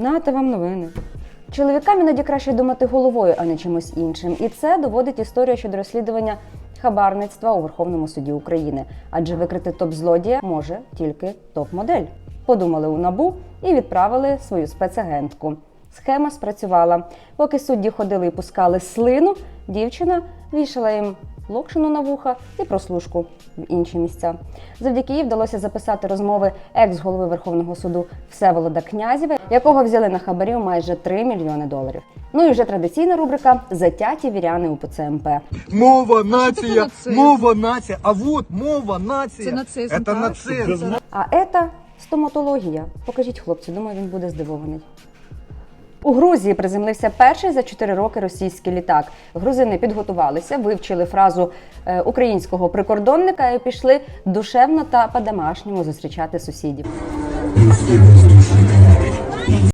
Нате вам новини. Чоловікам іноді краще думати головою, а не чимось іншим. І це доводить історія щодо розслідування хабарництва у Верховному суді України. Адже викрити топ-злодія може тільки топ-модель. Подумали у набу і відправили свою спецагентку. Схема спрацювала. Поки судді ходили і пускали слину, дівчина вішала їм локшину на вуха і прослушку в інші місця. Завдяки їй вдалося записати розмови екс-голови Верховного суду Всеволода Князєва, якого взяли на хабарів майже 3 мільйони доларів. Ну і вже традиційна рубрика Затяті віряни у ПЦМП. Мова, нація, мова, нація. А вот мова, нація. Це нацизм, Це нацизм. А ета стоматологія. Покажіть хлопцю, думаю, він буде здивований. У Грузії приземлився перший за 4 роки російський літак. Грузини підготувалися, вивчили фразу е, українського прикордонника і пішли душевно та по-домашньому зустрічати сусідів.